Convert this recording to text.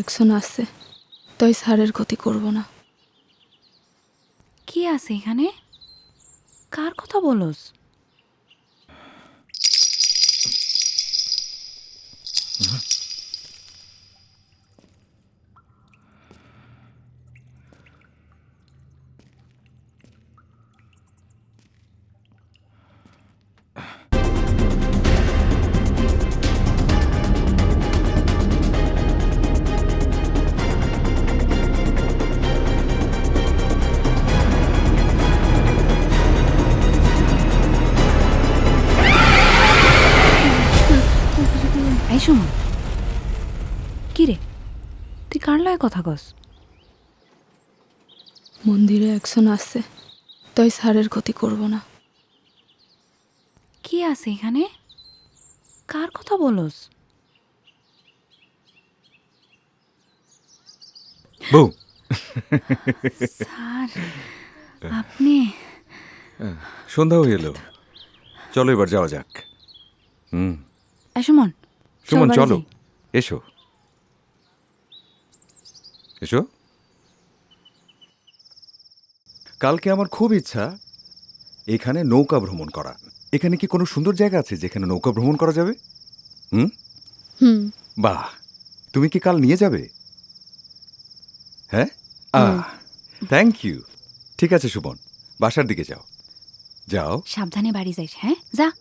একজন আছে তাই স্যারের ক্ষতি করব না। কি আছে এখানে? কার কথা বলস? এই সুমন। কি রে তুই কার লয় কথা কস? মন্দিরে একজন আছে তাই স্যারের ক্ষতি করব না। কি আছে এখানে? কার কথা বলস? বউ। স্যার আপনি? সন্ধ্যা হয়ে এলো। চলো এবার যাওয়া যাক। হুম। সুমন সুমন চলো। যাই। এসো। এসো। কালকে আমার খুব ইচ্ছা এখানে নৌকা ভ্রমণ করা। এখানে কি কোনো সুন্দর জায়গা আছে যেখানে নৌকা ভ্রমণ করা যাবে? হুম? হুম। বাহ! তুমি কি কাল নিয়ে যাবে? হ্যাঁ? আহ থ্যাংক ইউ ঠিক আছে সুমন। বাসার দিকে যাও। যাও। সাবধানে বাড়ি যাইস হ্যাঁ? যা।